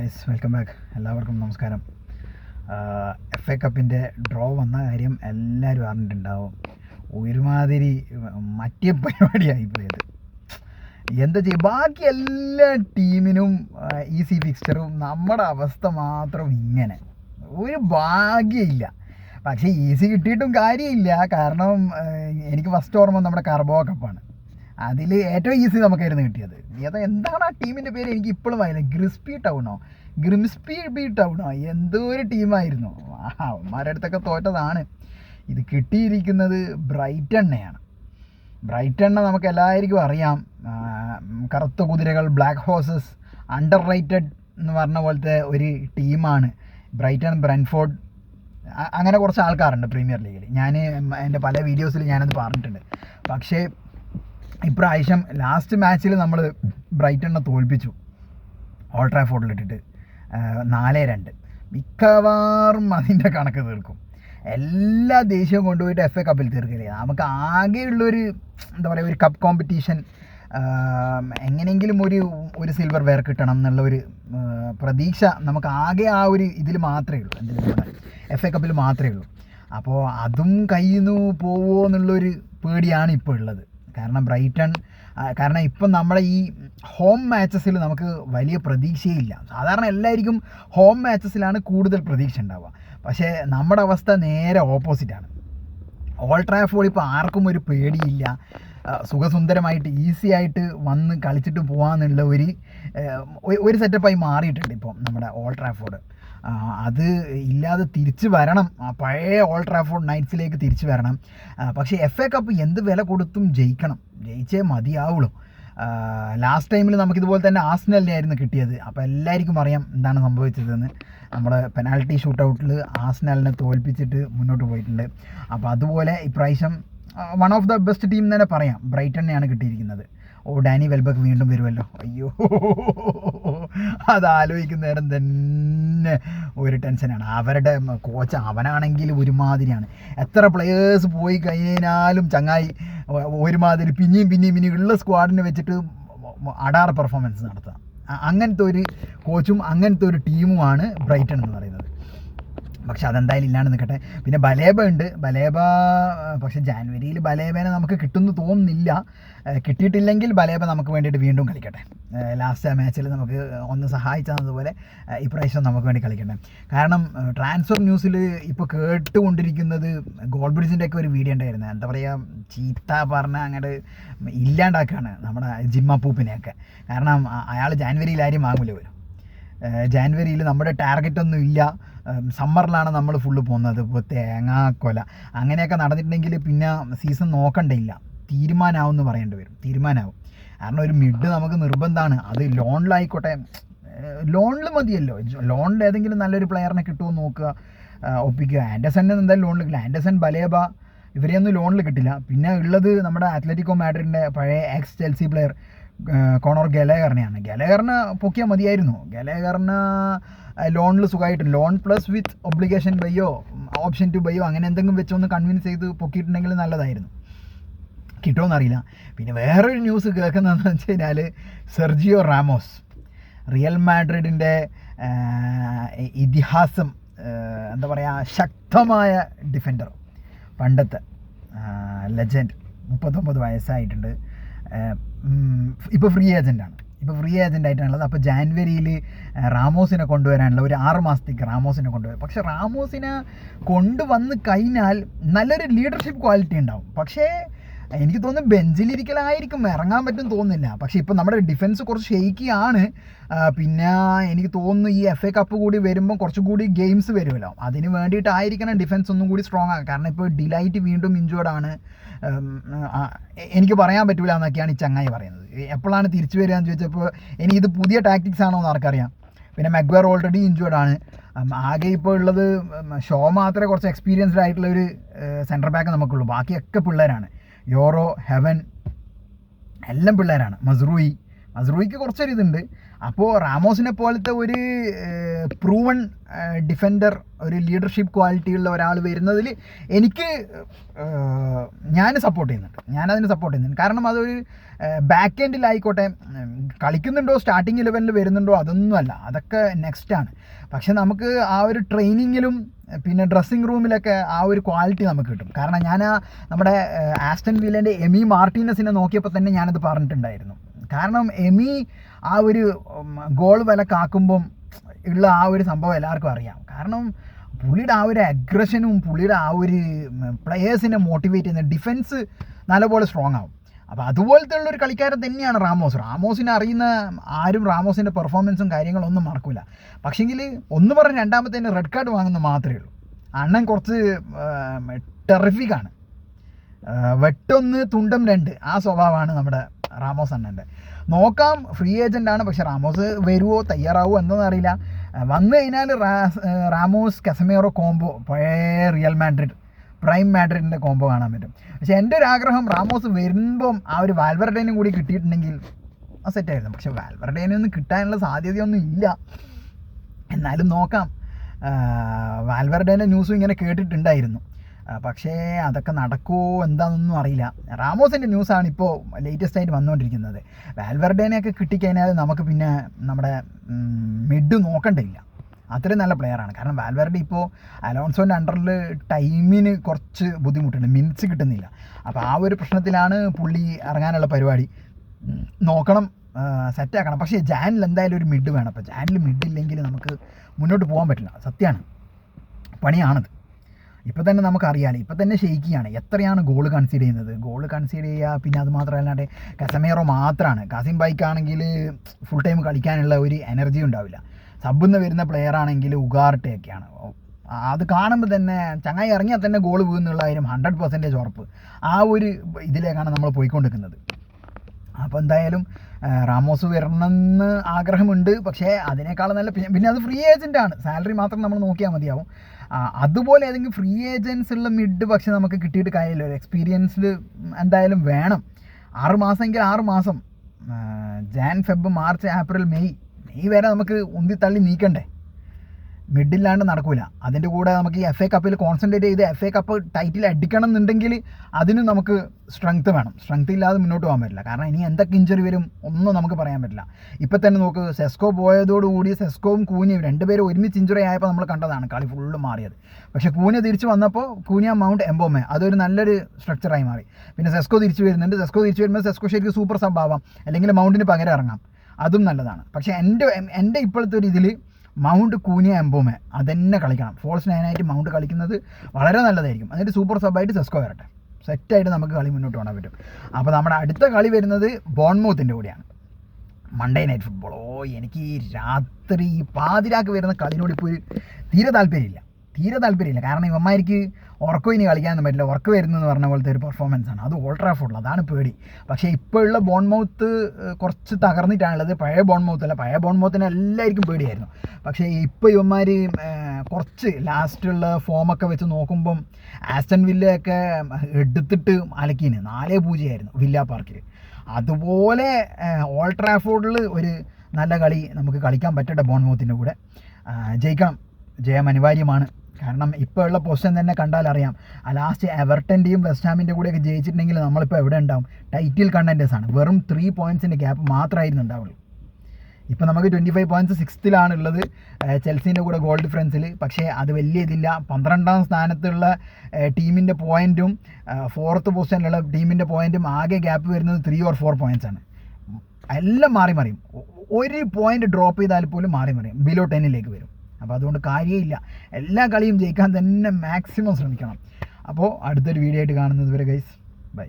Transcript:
Guys welcome back എല്ലാവർക്കും നമസ്കാരം. F A കപ്പിന്റെ ഡ്രോ വന്ന കാര്യം എല്ലാവരും അറിഞ്ഞിട്ടുണ്ടാവും. ഒരുമാതിരി മറ്റേ പരിപാടിയായി പോയത്. എന്താ ചെയ്യുക ബാക്കി എല്ലാ ടീമിനും ഈസി ഫിക്സ്ചറും നമ്മുടെ അവസ്ഥ മാത്രം ഇങ്ങനെ. ഒരു ഭാഗ്യമില്ല പക്ഷേ ഈസി കിട്ടിയിട്ടും കാര്യമില്ല. കാരണം എനിക്ക് ഫസ്റ്റ് ഓർമ്മ നമ്മുടെ കർബോ കപ്പാണ് അതിൽ ഏറ്റവും ഈസി നമുക്കായിരുന്നു കിട്ടിയത്. അത് എന്താണ് ആ ടീമിന്റെ പേര്? എനിക്ക് ഇപ്പോഴും അറിയില്ല. ഗ്രിസ്പി ടൗണോ ഗ്രിംസ്പി ബി ടൗണോ എന്തോ ഒരു ടീമായിരുന്നു. അവന്മാരുടെ അടുത്തൊക്കെ തോറ്റതാണ്. ഇത് കിട്ടിയിരിക്കുന്നത് ബ്രൈറ്റണ്ണയാണ്. ബ്രൈറ്റണ്ണ നമുക്ക് എല്ലാവർക്കും അറിയാം. കറുത്ത കുതിരകൾ ബ്ലാക്ക് ഹോസസ് അണ്ടർ റൈറ്റഡ് എന്ന് പറഞ്ഞ പോലത്തെ ഒരു ടീമാണ്. ബ്രൈറ്റൺ ബ്രൻഫോർഡ് അങ്ങനെ കുറച്ച് ആൾക്കാരുണ്ട് പ്രീമിയർ ലീഗിൽ ഞാൻ എന്റെ പല വീഡിയോസിൽ ഞാനത് പറഞ്ഞിട്ടുണ്ട്. പക്ഷേ ഇപ്രാവശ്യം ലാസ്റ്റ് മാച്ചിൽ നമ്മൾ ബ്രൈറ്റണിനെ തോൽപ്പിച്ചു. ഓൾട്രാഫോർഡിൽ ട്രാഫോർഡിലിട്ടിട്ട് നാല് രണ്ട്. മിക്കവാറും അതിന്റെ കണക്ക് തീർക്കും. എല്ലാ ദേശീയവും കൊണ്ടുപോയിട്ട് എഫ് എ കപ്പിൽ തീർക്കില്ല? നമുക്ക് ആകെയുള്ളൊരു എന്താ പറയുക ഒരു കപ്പ് കോമ്പറ്റീഷൻ എങ്ങനെയെങ്കിലും ഒരു ഒരു സിൽവർ വെയർ കിട്ടണം എന്നുള്ള ഒരു പ്രതീക്ഷ നമുക്ക് ആകെ ആ ഒരു ഇതിൽ മാത്രമേ ഉള്ളൂ. എന്തിലും എഫ് എ കപ്പിൽ മാത്രമേ ഉള്ളൂ. അപ്പോൾ അതും കയ്യിൽ നിന്ന് പോവോ എന്നുള്ളൊരു പേടിയാണ് ഇപ്പോൾ ഉള്ളത്. കാരണം ബ്രൈറ്റൺ കാരണം ഇപ്പം നമ്മളെ ഈ ഹോം മാച്ചസിൽ നമുക്ക് വലിയ പ്രതീക്ഷയില്ല. സാധാരണ എല്ലാവർക്കും ഹോം മാച്ചസിലാണ് കൂടുതൽ പ്രതീക്ഷ ഉണ്ടാവുക. പക്ഷേ നമ്മുടെ അവസ്ഥ നേരെ ഓപ്പോസിറ്റാണ് ഓൾ ട്രാഫോൾ ഇപ്പോൾ ആർക്കും ഒരു പേടിയില്ല. സുഖസുന്ദരമായിട്ട് ഈസി ആയിട്ട് വന്ന് കളിച്ചിട്ട് പോകാമെന്നുള്ള ഒരു ഒരു സെറ്റപ്പായി മാറിയിട്ടുണ്ട് ഇപ്പം നമ്മുടെ ഓൾ ട്രാഫോർഡ്. അത് ഇല്ലാതെ തിരിച്ചു വരണം. പഴയ ഓൾ ട്രാഫോർഡ് നൈറ്റ്സിലേക്ക് തിരിച്ചു വരണം. പക്ഷേ എഫ് എ കപ്പ് എന്ത് വില കൊടുത്തും ജയിക്കണം. ജയിച്ചേ മതിയാവുള്ളൂ. ലാസ്റ്റ് ടൈമിൽ നമുക്കിതുപോലെ തന്നെ ആസ്നലിനെ ആയിരുന്നു കിട്ടിയത്. അപ്പോൾ എല്ലാവർക്കും അറിയാം എന്താണ് സംഭവിച്ചതെന്ന്. നമ്മൾ പെനാൽറ്റി ഷൂട്ടൗട്ടിൽ ആസ്നലിനെ തോൽപ്പിച്ചിട്ട് മുന്നോട്ട് പോയിട്ടുണ്ട്. അപ്പോൾ അതുപോലെ ഇപ്രാവശ്യം one of the best team തന്നെ പറയാം. ബ്രൈറ്റനെയാണ് കിട്ടിയിരിക്കുന്നത്. ഓ ഡാനി വെൽബക്ക് വീണ്ടും വരുമല്ലോ. അയ്യോ. അത് ആലോചിക്കുന്ന നേരം തന്നെ ഒരു ടെൻഷനാണ് അവരുടെ കോച്ച് അവനാണെങ്കിൽ ഒരുമാതിരിയാണ്. എത്ര പ്ലെയേഴ്സ് പോയി കഴിഞ്ഞാലും ചങ്ങായി ഒരുമാതിരി പിന്നെയും പിന്നെയും പിന്നെയും ഉള്ള സ്ക്വാഡിനെ വെച്ചിട്ട് അടാർ പെർഫോമൻസ് നടത്തുക അങ്ങനത്തെ ഒരു കോച്ചും അങ്ങനത്തെ ഒരു ടീമുമാണ് ബ്രൈറ്റൺ എന്ന് പറയുന്നത്. പക്ഷെ അതെന്തായാലും ഇല്ലാണ്ട് നിൽക്കട്ടെ പിന്നെ ബലേബ ഉണ്ട്. ബലേബ പക്ഷെ ജാനുവരിയിൽ ബലേബനെ നമുക്ക് കിട്ടുമെന്ന് തോന്നുന്നില്ല. കിട്ടിയിട്ടില്ലെങ്കിൽ ബലേബ നമുക്ക് വേണ്ടിയിട്ട് വീണ്ടും കളിക്കട്ടെ. ലാസ്റ്റ് മാച്ചിൽ നമുക്ക് ഒന്ന് സഹായിച്ചതുപോലെ ഇപ്രാവശ്യം നമുക്ക് വേണ്ടി കളിക്കട്ടെ. കാരണം ട്രാൻസ്ഫർ ന്യൂസിൽ ഇപ്പോൾ കേട്ടുകൊണ്ടിരിക്കുന്നത് ഗോൾ ബ്രിഡ്ജിന്റെ ഒക്കെ ഒരു വീഡിയോ ഉണ്ടായിരുന്നു. എന്താ പറയുക ചീത്ത പറഞ്ഞ അങ്ങോട്ട് ഇല്ലാണ്ടാക്കുകയാണ് നമ്മുടെ ജിമ്മപ്പൂപ്പിനെയൊക്കെ കാരണം അയാൾ ജാനുവരിയിൽ ആരും വാങ്ങൂല ജാനുവരിയിൽ നമ്മുടെ ടാർഗറ്റ് ഒന്നും ഇല്ല സമ്മറിലാണ് നമ്മൾ ഫുള്ള് പോകുന്നത്. ഇപ്പോൾ തേങ്ങാക്കൊല അങ്ങനെയൊക്കെ നടന്നിട്ടുണ്ടെങ്കിൽ പിന്നെ സീസൺ നോക്കണ്ടില്ല തീരുമാനമാവും എന്ന് പറയേണ്ടി വരും. തീരുമാനമാവും കാരണം ഒരു മിഡ് നമുക്ക് നിർബന്ധമാണ് അത് ലോണിലായിക്കോട്ടെ ലോണിൽ മതിയല്ലോ. ലോണിൽ ഏതെങ്കിലും നല്ലൊരു പ്ലെയറിനെ കിട്ടുമോ നോക്കുക. ഒപ്പിക്കുക. ആൻഡസണിന് എന്തായാലും ലോണിൽ കിട്ടില്ല. ആൻഡസൺ ബലേബ ഇവരെയൊന്നും ലോണിൽ കിട്ടില്ല. പിന്നെ ഉള്ളത് നമ്മുടെ അത്ലറ്റിക്കോ മാഡ്രിഡിന്റെ പഴയ എക്സ് ചെൽസി പ്ലെയർ കോണോർ ഗലേഗറിനെയാണ് ഗലേഗറിന് പൊക്കിയാൽ മതിയായിരുന്നു. ഗലേഗറിന് ലോണിൽ സുഖമായിട്ട് ലോൺ പ്ലസ് വിത്ത് ഒബ്ലിഗേഷൻ ബയ്യോ ഓപ്ഷൻ ടു ബയ്യോ അങ്ങനെ എന്തെങ്കിലും വെച്ചൊന്ന് കൺവിൻസ് ചെയ്ത് പൊക്കിയിട്ടുണ്ടെങ്കിൽ നല്ലതായിരുന്നു. കിട്ടുമെന്നറിയില്ല പിന്നെ വേറൊരു ന്യൂസ് കേൾക്കുന്നതെന്ന് വെച്ച് കഴിഞ്ഞാൽ സെർജിയോ റാമോസ് റിയൽ മാഡ്രിഡിന്റെ ഇതിഹാസം എന്താ പറയുക ശക്തമായ ഡിഫൻഡർ പണ്ടത്തെ ലെജൻഡ് മുപ്പത്തൊമ്പത് വയസ്സായിട്ടുണ്ട്. ഇപ്പോൾ ഫ്രീ ഏജന്റാണ് ഇപ്പോൾ ഫ്രീ ഏജന്റ് ആയിട്ടാണുള്ളത്. അപ്പോൾ ജാൻവരിയിൽ റാമോസിനെ കൊണ്ടുവരാനുള്ള ഒരു ആറ് മാസത്തേക്ക് റാമോസിനെ കൊണ്ടുവരും. പക്ഷേ റാമോസിനെ കൊണ്ടുവന്ന് കഴിഞ്ഞാൽ നല്ലൊരു ലീഡർഷിപ്പ് ക്വാളിറ്റി ഉണ്ടാവും. പക്ഷേ എനിക്ക് തോന്നുന്നു ബെഞ്ചിലിരിക്കലായിരിക്കും ഇറങ്ങാൻ പറ്റും തോന്നുന്നില്ല. പക്ഷേ ഇപ്പം നമ്മുടെ ഡിഫൻസ് കുറച്ച് ഷെയ്ക്കിയാണ് പിന്നെ എനിക്ക് തോന്നുന്നു ഈ എഫ് എ കപ്പ് കൂടി വരുമ്പോൾ കുറച്ചും കൂടി ഗെയിംസ് വരുമല്ലോ. അതിന് വേണ്ടിയിട്ടായിരിക്കണം ഡിഫൻസ് ഒന്നും കൂടി സ്ട്രോങ് ആകുക കാരണം ഇപ്പോൾ ഡിലൈറ്റ് വീണ്ടും ഇഞ്ചുവേർഡാണ് എനിക്ക് പറയാൻ പറ്റില്ല എന്നൊക്കെയാണ് ഈ ചങ്ങായി പറയുന്നത്. എപ്പോഴാണ് തിരിച്ചു വരിക എന്ന് ചോദിച്ചപ്പോൾ എനിക്കിത് പുതിയ ടാക്ടിക്സ് ആണോ എന്ന് ആർക്കറിയാം. പിന്നെ മെഗ്വർ ഓൾറെഡി ഇഞ്ചുവേർഡ് ആണ്. ആകെ ഇപ്പോൾ ഉള്ളത് ഷോ മാത്രമേ കുറച്ച് എക്സ്പീരിയൻസ്ഡ് ആയിട്ടുള്ള ഒരു സെന്റർ ബാക്ക് നമുക്കുള്ളൂ. ബാക്കിയൊക്കെ പിള്ളേരാണ്. യോറോ ഹെവൻ എല്ലാം പിള്ളേരാണ്. മസ്റൂയി മസ്റൂയിക്ക് കുറച്ചൊരു ഇതുണ്ട് അപ്പോൾ റാമോസിനെ പോലത്തെ ഒരു പ്രൂവൺ ഡിഫൻഡർ ഒരു ലീഡർഷിപ്പ് ക്വാളിറ്റി ഉള്ള ഒരാൾ വരുന്നതിൽ എനിക്ക് ഞാൻ സപ്പോർട്ട് ചെയ്യുന്നുണ്ട്. ഞാനതിന് സപ്പോർട്ട് ചെയ്യുന്നുണ്ട്. കാരണം അതൊരു ബാക്ക് എൻഡിലായിക്കോട്ടെ കളിക്കുന്നുണ്ടോ സ്റ്റാർട്ടിങ് ലെവലിൽ വരുന്നുണ്ടോ അതൊന്നുമല്ല അതൊക്കെ നെക്സ്റ്റാണ് പക്ഷെ നമുക്ക് ആ ഒരു ട്രെയിനിങ്ങിലും പിന്നെ ഡ്രസ്സിങ് റൂമിലൊക്കെ ആ ഒരു ക്വാളിറ്റി നമുക്ക് കിട്ടും. കാരണം ഞാൻ നമ്മുടെ ആസ്റ്റൻ വില്ലേന്റെ എമി മാർട്ടീനസിനെ നോക്കിയപ്പോൾ തന്നെ ഞാനത് പറഞ്ഞിട്ടുണ്ടായിരുന്നു. കാരണം എമി ആ ഒരു ഗോൾ വില കാക്കുമ്പം ഉള്ള ആ ഒരു സംഭവം എല്ലാവർക്കും അറിയാം. കാരണം പുള്ളിയുടെ ആ ഒരു അഗ്രഷനും പുള്ളിയുടെ ആ ഒരു പ്ലെയേഴ്സിനെ മോട്ടിവേറ്റ് ചെയ്യുന്ന ഡിഫൻസ് നല്ലപോലെ സ്ട്രോങ് ആവും. അപ്പോൾ അതുപോലത്തെ ഉള്ളൊരു കളിക്കാരൻ തന്നെയാണ് റാമോസ്. റാമോസിനെ അറിയുന്ന ആരും റാമോസിന്റെ പെർഫോമൻസും കാര്യങ്ങളൊന്നും മറക്കില്ല പക്ഷേങ്കിൽ ഒന്ന് പറഞ്ഞ് രണ്ടാമത്തെ റെഡ് കാർഡ് വാങ്ങുന്നത് മാത്രമേ ഉള്ളൂ. അണ്ണൻ കുറച്ച് ടെറിഫിക്കാണ് വെട്ടൊന്ന് തുണ്ടം രണ്ട്. ആ സ്വഭാവമാണ് നമ്മുടെ റാമോസ് അണ്ണന്റെ. നോക്കാം ഫ്രീ ഏജന്റ് ആണ് പക്ഷെ റാമോസ് വരുമോ തയ്യാറാവോ എന്നൊന്നും അറിയില്ല. വന്നു കഴിഞ്ഞാൽ റാമോസ് കസമേറോ കോംബോ പഴയ റിയൽ മാഡ്രിഡ് പ്രൈം മാഡ്രിഡിന്റെ കോംബോ കാണാൻ പറ്റും. പക്ഷേ എന്റെ ഒരു ആഗ്രഹം റാമോസ് വരുമ്പം ആ ഒരു വാൽവർഡേനും കൂടി കിട്ടിയിട്ടുണ്ടെങ്കിൽ ആ സെറ്റായിരുന്നു പക്ഷെ വാൽവറുടേനൊന്നും കിട്ടാനുള്ള സാധ്യതയൊന്നും ഇല്ല. എന്നാലും നോക്കാം. വാൽവർഡേന്റെ ന്യൂസും ഇങ്ങനെ കേട്ടിട്ടുണ്ടായിരുന്നു. പക്ഷേ അതൊക്കെ നടക്കുമോ എന്താണെന്നൊന്നും അറിയില്ല. റാമോസിന്റെ ന്യൂസാണ് ഇപ്പോൾ ലേറ്റസ്റ്റ് ആയിട്ട് വന്നുകൊണ്ടിരിക്കുന്നത്. വാൽവെർഡേനെയൊക്കെ കിട്ടിക്കഴിഞ്ഞാൽ നമുക്ക് പിന്നെ നമ്മുടെ മിഡ് നോക്കണ്ടില്ല. അത്രയും നല്ല പ്ലെയറാണ്. കാരണം വാൽവറുടെ ഇപ്പോൾ അലോൺസോന്റെ അണ്ടറിൽ ടൈമിന് കുറച്ച് ബുദ്ധിമുട്ടുണ്ട്. മിനിറ്റ്സ് കിട്ടുന്നില്ല. അപ്പോൾ ആ ഒരു പ്രശ്നത്തിലാണ് പുള്ളി ഇറങ്ങാനുള്ള പരിപാടി. നോക്കണം സെറ്റാക്കണം പക്ഷേ ജാനിൽ എന്തായാലും ഒരു മിഡ് വേണം. അപ്പോൾ ജാനിൽ മിഡ് ഇല്ലെങ്കിൽ നമുക്ക് മുന്നോട്ട് പോകാൻ പറ്റില്ല. സത്യമാണ് പണിയാണത്. ഇപ്പം തന്നെ നമുക്കറിയാലോ ഇപ്പം തന്നെ ഷെയ്ക്കിയാണ് എത്രയാണ് ഗോൾ കൺസീഡ് ചെയ്യുന്നത്? ഗോൾ കൺസീഡ് ചെയ്യുക പിന്നെ അത് മാത്രമല്ലാണ്ട് കസമേറോ മാത്രമാണ്. കാസിം ബൈക്കാണെങ്കിൽ ഫുൾ ടൈം കളിക്കാനുള്ള ഒരു എനർജി ഉണ്ടാവില്ല. നിന്ന് വരുന്ന പ്ലെയർ ആണെങ്കിൽ ഉഗാർട്ടയൊക്കെയാണ് അത് കാണുമ്പോൾ തന്നെ ചങ്ങായി ഇറങ്ങിയാൽ തന്നെ ഗോൾ വീഴുന്നുള്ള കാര്യം ഹൺഡ്രഡ് പെർസെന്റേജ് ഉറപ്പ് ആ ഒരു ഇതിലേക്കാണ് നമ്മൾ പോയിക്കൊണ്ടിരിക്കുന്നത്. അപ്പോൾ എന്തായാലും റാമോസ് വരണമെന്ന് ആഗ്രഹമുണ്ട്. പക്ഷേ അതിനേക്കാളും നല്ല പിന്നെ അത് ഫ്രീ ഏജന്റാണ് സാലറി മാത്രം നമ്മൾ നോക്കിയാൽ മതിയാവും. അതുപോലെ ഏതെങ്കിലും ഫ്രീ ഏജൻസ് ഉള്ള മിഡ് പക്ഷേ നമുക്ക് കിട്ടിയിട്ട് കാര്യമില്ല. ഒരു എക്സ്പീരിയൻസിൽ എന്തായാലും വേണം. ആറ് മാസമെങ്കിൽ ആറ് മാസം. Jan Feb March April May May വരെ നമുക്ക് ഉന്തി തള്ളി നീക്കണ്ടേ? മിഡില്ലാണ്ട് നടക്കൂല. അതിന്റെ കൂടെ നമുക്ക് ഈ എഫ് എ കപ്പിൽ കോൺസെൻട്രേറ്റ് ചെയ്ത് എഫ് എ കപ്പ് ടൈറ്റിൽ അടിക്കണം എന്നുണ്ടെങ്കിൽ അതിന് നമുക്ക് സ്ട്രെങ്ത് വേണം. സ്ട്രെങ്ത് ഇല്ലാതെ മുന്നോട്ട് പോകാൻ പറ്റില്ല. കാരണം ഇനി എന്തൊക്കെ ഇഞ്ചറി വരും ഒന്നും നമുക്ക് പറയാൻ പറ്റില്ല. ഇപ്പം തന്നെ നോക്ക് സെസ്കോ പോയതോടുകൂടി സെസ്കോവും കൂനിയും രണ്ടുപേരും ഒരുമിച്ച് ഇഞ്ചുറി ആയപ്പോൾ നമ്മൾ കണ്ടതാണ് കളി ഫുള്ള് മാറിയത്. പക്ഷേ കൂന തിരിച്ച് വന്നപ്പോൾ കൂനിയ മൗണ്ട് എംബോമേ അതൊരു നല്ലൊരു സ്ട്രക്ചറായി മാറി. പിന്നെ സെസ്കോ തിരിച്ച് വരുന്നുണ്ട്. സെസ്കോ തിരിച്ച് വരുമ്പോൾ സെസ്കോ ശരിക്കും സൂപ്പർ സംഭാവം അല്ലെങ്കിൽ മൗണ്ടിന് പകരം ഇറങ്ങാം. അതും നല്ലതാണ്. പക്ഷേ എന്റെ എന്റെ ഇപ്പോഴത്തെ ഒരു ഇതിൽ മൗണ്ട് കൂനിയ എംബോമെ. അതന്നെ കളിക്കണം. ഫോൾസ് നയനായിട്ട് മൗണ്ട് കളിക്കുന്നത് വളരെ നല്ലതായിരിക്കും. എന്നിട്ട് സൂപ്പർ സബായിട്ട് സെസ്കോ വരട്ടെ. സെറ്റായിട്ട് നമുക്ക് കളി മുന്നോട്ട് പോകാൻ പറ്റും. അപ്പോൾ നമ്മുടെ അടുത്ത കളി വരുന്നത് ബോൺമൂത്തിന്റെ കൂടെയാണ്. മൺഡേ നൈറ്റ് ഫുട്ബോൾ ഓ എനിക്ക് രാത്രി പാതിരാക്ക് വരുന്ന കളിനോട് ഇപ്പോൾ ഒരു തീരെ താല്പര്യമില്ല. തീരെ താല്പര്യമില്ല. കാരണം ഇവന്മാർക്ക് ഉറക്കം ഇനി കളിക്കാനൊന്നും പറ്റില്ല. ഉറക്കം വരുന്നെന്ന് പറഞ്ഞ പോലത്തെ ഒരു പെർഫോമൻസ് ആണ്. അത് ഓൾട്രാഫുള്ള അതാണ് പേടി. പക്ഷേ ഇപ്പോഴുള്ള ബോൺമൗത്ത് കുറച്ച് തകർന്നിട്ടാണുള്ളത്. പഴയ ബോൺമൗത്ത് അല്ല. പഴയ ബോൺമൗത്തിനെ എല്ലാവർക്കും പേടിയായിരുന്നു. പക്ഷേ ഇപ്പോൾ ഇവന്മാർ കുറച്ച് ലാസ്റ്റുള്ള ഫോമൊക്കെ വെച്ച് നോക്കുമ്പം ആസ്റ്റൺ വില്ലയൊക്കെ എടുത്തിട്ട് അലക്കീന്. നാലേ പൂജ്യമായിരുന്നു വില്ല പാർക്കിൽ അതുപോലെ ഓൾട്രാഫോർഡിൽ ഒരു നല്ല കളി നമുക്ക് കളിക്കാൻ പറ്റട്ടെ ബോൺമൗത്തിന്റെ കൂടെ. ജയിക്കാം ജയിക്കണം. ജയം അനിവാര്യമാണ്. കാരണം ഇപ്പോൾ ഉള്ള പൊസിഷൻ തന്നെ കണ്ടാൽ അറിയാം. ആ ലാസ്റ്റ് എവർട്ടന്റെയും വെസ്റ്റ് ഹാമിന്റെ കൂടെയൊക്കെ ജയിച്ചിട്ടുണ്ടെങ്കിൽ നമ്മളിപ്പോൾ എവിടെ ഉണ്ടാവും? ടൈറ്റിൽ കണ്ടന്റേഴ്സ് ആണ്. വെറും ത്രീ പോയിന്റ്സിന്റെ ഗ്യാപ്പ് മാത്രമായിരുന്നു ഉണ്ടാവുള്ളൂ. ഇപ്പോൾ നമുക്ക് ട്വന്റി ഫൈവ് പോയിന്റ്സ് സിക്സ്ത്തിലാണ് ഉള്ളത്. ചെൽസീന്റെ കൂടെ ഗോൾ ഡിഫറൻസിൽ പക്ഷേ അത് വലിയ ഇതില്ല. പന്ത്രണ്ടാം സ്ഥാനത്തുള്ള ടീമിന്റെ പോയിന്റും ഫോർത്ത് പൊസിഷനിലുള്ള ടീമിന്റെ പോയിന്റും ആകെ ഗ്യാപ്പ് വരുന്നത് ത്രീ ഓർ ഫോർ പോയിന്റ്സ് ആണ്. എല്ലാം മാറി മറിയും. ഒരു പോയിന്റ് ഡ്രോപ്പ് ചെയ്താൽ പോലും മാറി മറിയും. ബിലോ ടെന്നിലേക്ക് വരും. അപ്പോൾ അതുകൊണ്ട് കാര്യമില്ല. എല്ലാ കളിയും ജയിക്കാൻ തന്നെ മാക്സിമം ശ്രമിക്കണം. അപ്പോൾ അടുത്തൊരു വീഡിയോ ആയിട്ട് കാണുന്നത് വരെ ഗൈസ് ബൈ